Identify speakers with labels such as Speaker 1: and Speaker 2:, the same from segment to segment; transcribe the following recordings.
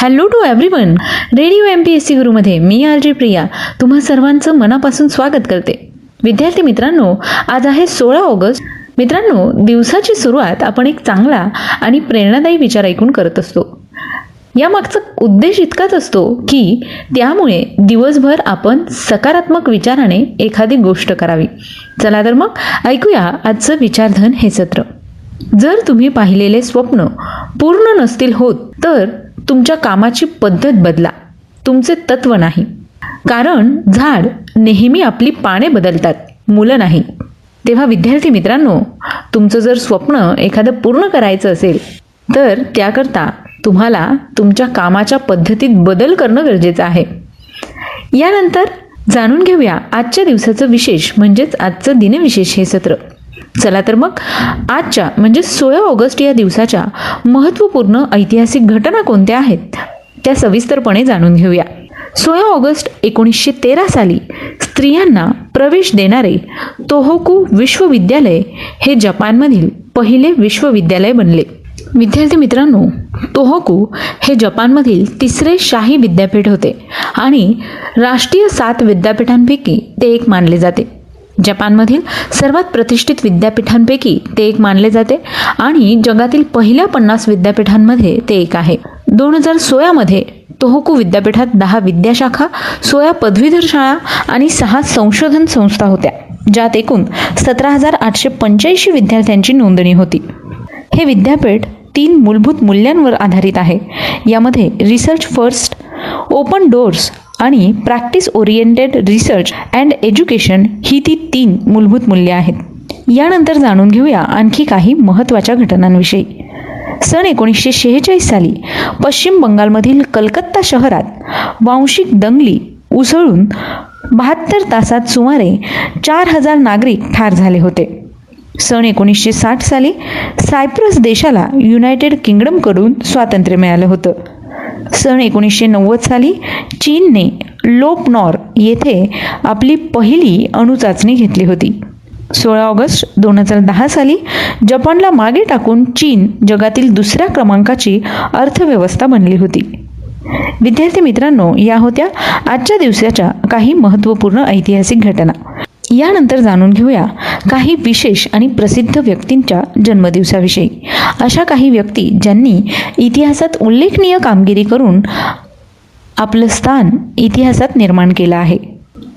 Speaker 1: Hello to everyone radio M P S C गुरुमध्ये मी R J Priya. तुम्हा सर्वांचं मनापासून स्वागत करते. विद्यार्थी मित्रांनो आज आहे सोळा ऑगस्ट. मित्रांनो दिवसाची सुरुवात आपण एक चांगला आणि प्रेरणादायी विचार ऐकून करत असतो. यामागचा उद्देश इतकाच असतो की त्यामुळे दिवसभर आपण सकारात्मक विचाराने एखादी गोष्ट करावी. चला तर मग ऐकूया आजचं विचारधन हे सत्र. जर तुम्ही पाहिलेले स्वप्न पूर्ण नसतील होत तर तुमच्या कामाची पद्धत बदला. तुमचे तत्व नाही. कारण झाड नेहमी आपली पाने बदलतात मुलं नाही. तेव्हा विद्यार्थी मित्रांनो तुमचं जर स्वप्न एखादं पूर्ण करायचं असेल तर त्याकरता तुम्हाला तुमच्या कामाच्या पद्धतीत बदल करणं गरजेचं आहे. यानंतर जाणून घेऊया आजच्या दिवसाचं विशेष म्हणजेच आजचं दिनविशेष हे सत्र. चला तर मग आजच्या म्हणजे सोळा ऑगस्ट या दिवसाच्या महत्त्वपूर्ण ऐतिहासिक घटना कोणत्या आहेत? त्या सविस्तरपणे जाणून घेऊया. सोळा ऑगस्ट एकोणीसशे तेरा साली स्त्रियांना प्रवेश देणारे तोहोकू विश्वविद्यालय हे जपानमधील पहिले विश्वविद्यालय बनले. विद्यार्थी मित्रांनो तोहोकू हे जपानमधील तिसरे शाही विद्यापीठ होते आणि राष्ट्रीय सात विद्यापीठांपैकी ते एक मानले जाते. जपानमधील सर्वात प्रतिष्ठित विद्यापीठांपैकी ते एक मानले जाते आणि जगातील पहिल्या पन्नास विद्यापीठांमध्ये ते एक आहे. दोन हजार सोळामध्ये तोहोकू विद्यापीठात दहा विद्याशाखा सोळा पदवीधर शाळा आणि सहा संशोधन संस्था होत्या ज्यात एकूण सतरा हजार आठशे पंच्याऐंशी विद्यार्थ्यांची नोंदणी होती. हे विद्यापीठ तीन मूलभूत मूल्यांवर आधारित आहे. यामध्ये रिसर्च फर्स्ट ओपन डोर्स आणि practice oriented research and education ही ती तीन मूलभूत मूल्ये आहेत. यानंतर जाणून घेऊया आणखी काही महत्त्वाच्या घटनांविषयी. सन एकोणीसशे शेहेचाळीस साली पश्चिम बंगालमधील कलकत्ता शहरात वांशिक दंगली उसळून बहात्तर तासात सुमारे चार हजार नागरिक ठार झाले होते. सन एकोणीसशे साठ साली सायप्रस देशाला युनायटेड किंगडमकडून स्वातंत्र्य मिळालं होतं. सन एकोणीसशे नव्वद साली चीनने लोपनॉर येथे आपली पहिली अणुचाचणी घेतली होती. सोळा ऑगस्ट दोन हजार दहा साली जपानला मागे टाकून चीन जगातील दुसऱ्या क्रमांकाची अर्थव्यवस्था बनली होती. विद्यार्थी मित्रांनो या होत्या आजच्या दिवसाच्या काही महत्त्वपूर्ण ऐतिहासिक घटना. यानंतर जाणून घेऊया काही विशेष आणि प्रसिद्ध व्यक्तींच्या जन्मदिवसाविषयी. अशा काही व्यक्ती ज्यांनी इतिहासात उल्लेखनीय कामगिरी करून आपलं स्थान इतिहासात निर्माण केलं आहे.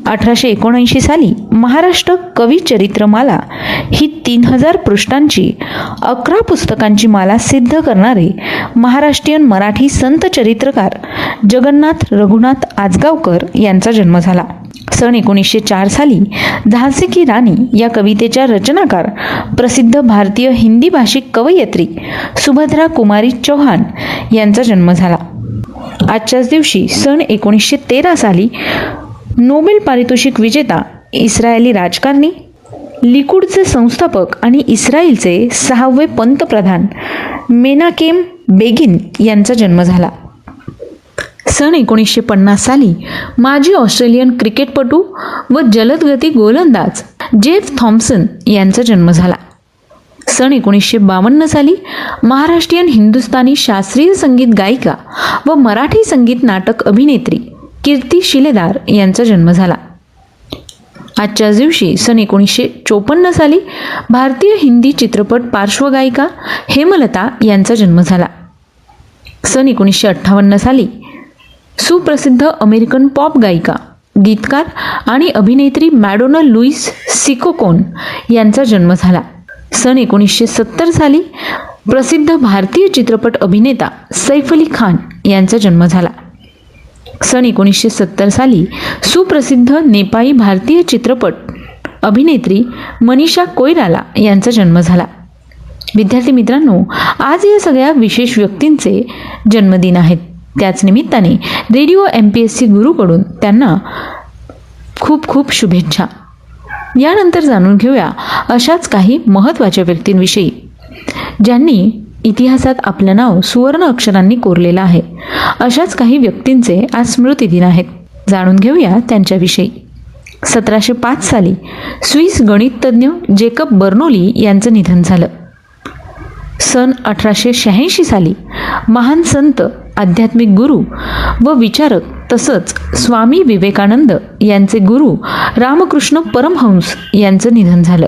Speaker 1: अठराशे एकोणऐंशी साली महाराष्ट्र कवी चरित्रमाला ही तीन हजार पृष्ठांची अकरा पुस्तकांची माला सिद्ध करणारे महाराष्ट्रीयन मराठी संत चरित्रकार जगन्नाथ रघुनाथ आजगावकर यांचा जन्म झाला. सन एकोणीसशे चार साली झांसी की राणी या कवितेच्या रचनाकार प्रसिद्ध भारतीय हिंदी भाषिक कवयित्री सुभद्रा कुमारी चौहान यांचा जन्म झाला. आजच्याच दिवशी सन एकोणीसशे तेरा साली नोबेल पारितोषिक विजेता इस्रायली राजकारणी लिकुडचे संस्थापक आणि इस्रायलचे सहावे पंतप्रधान मेनाकेम बेगिन यांचा जन्म झाला. सन एकोणीसशे पन्नास साली माजी ऑस्ट्रेलियन क्रिकेटपटू व जलदगती गोलंदाज जेफ थॉम्सन यांचा जन्म झाला. सन एकोणीसशे बावन्न साली महाराष्ट्रीयन हिंदुस्थानी शास्त्रीय संगीत गायिका व मराठी संगीत नाटक अभिनेत्री कीर्ती शिलेदार यांचा जन्म झाला. आजच्याच दिवशी सन एकोणीसशे चोपन्न साली भारतीय हिंदी चित्रपट पार्श्वगायिका हेमलता यांचा जन्म झाला. सन एकोणीसशे अठ्ठावन्न साली सुप्रसिद्ध अमेरिकन पॉप गायिका गीतकार आणि अभिनेत्री मॅडोना लुईस सिकोकोन यांचा जन्म झाला. सन एकोणीसशे सत्तर साली प्रसिद्ध भारतीय चित्रपट अभिनेता सैफ अली खान यांचा जन्म झाला. सन एकोणीसशे सत्तर साली सुप्रसिद्ध नेपाळी भारतीय चित्रपट अभिनेत्री मनीषा कोयराला यांचा जन्म झाला. विद्यार्थी मित्रांनो आज या सगळ्या विशेष व्यक्तींचे जन्मदिन आहेत. त्याच निमित्ताने radio M P S C गुरूकडून त्यांना खूप खूप शुभेच्छा. यानंतर जाणून घेऊया अशाच काही महत्त्वाच्या व्यक्तींविषयी ज्यांनी इतिहासात आपलं नाव सुवर्ण अक्षरांनी कोरलेलं आहे. अशाच काही व्यक्तींचे आज स्मृतिदिन आहेत. जाणून घेऊया त्यांच्याविषयी. सतराशे पाच साली स्विस गणिततज्ञ जेकब बर्नोली यांचं निधन झालं. सन अठराशे शहाऐंशी साली महान संत आध्यात्मिक गुरु व विचारक तसंच स्वामी विवेकानंद यांचे गुरु रामकृष्ण परमहंस यांचं निधन झालं.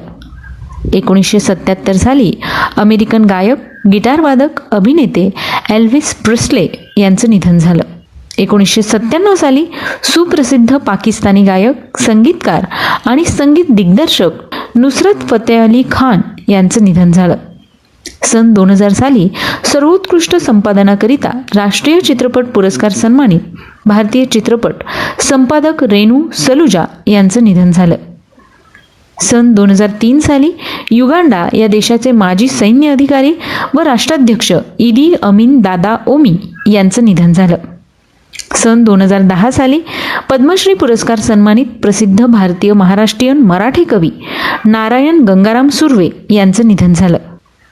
Speaker 1: एकोणीसशे सत्याहत्तर साली अमेरिकन गायक गिटारवादक अभिनेते एल्विस प्रिस्ले यांचं निधन झालं. एकोणीसशे सत्त्याण्णव साली सुप्रसिद्ध पाकिस्तानी गायक संगीतकार आणि संगीत दिग्दर्शक नुसरत फतेह अली खान यांचं निधन झालं. सन दोन हजार साली सर्वोत्कृष्ट संपादनाकरिता राष्ट्रीय चित्रपट पुरस्कार सन्मानित भारतीय चित्रपट संपादक रेणू सलुजा यांचं निधन झालं. सन दोन हजार तीन साली युगांडा या देशाचे माजी सैन्य अधिकारी व राष्ट्राध्यक्ष इदी अमीन दादा ओमी यांचं निधन झालं. सन दोन हजार दहा साली पद्मश्री पुरस्कार सन्मानित प्रसिद्ध भारतीय महाराष्ट्रीयन मराठी कवी नारायण गंगाराम सुर्वे यांचं निधन झालं.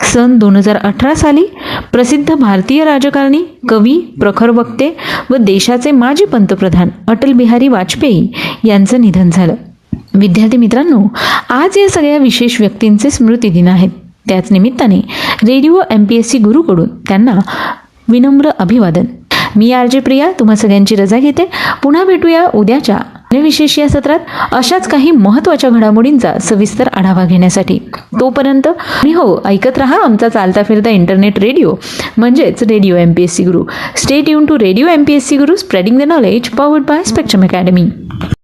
Speaker 1: सन दोन हजार अठरा साली प्रसिद्ध भारतीय राजकारणी कवी प्रखर वक्ते व देशाचे माजी पंतप्रधान अटल बिहारी वाजपेयी यांचं निधन झालं. विद्यार्थी मित्रांनो आज या सगळ्या विशेष व्यक्तींचे स्मृतिदिन आहेत. त्याच निमित्ताने radio M P S C गुरुकडून त्यांना विनम्र अभिवादन. मी आर जे प्रिया तुम्हा सगळ्यांची रजा घेते. पुन्हा भेटूया उद्याच्या विशेष या सत्रात अशाच काही महत्त्वाच्या घडामोडींचा सविस्तर आढावा घेण्यासाठी. तोपर्यंत आणि हो ऐकत रहा आमचा चालता फिरता इंटरनेट रेडिओ म्हणजेच radio M P S C Guru. Stay युन to radio M P S C Guru spreading the knowledge powered by Spectrum Academy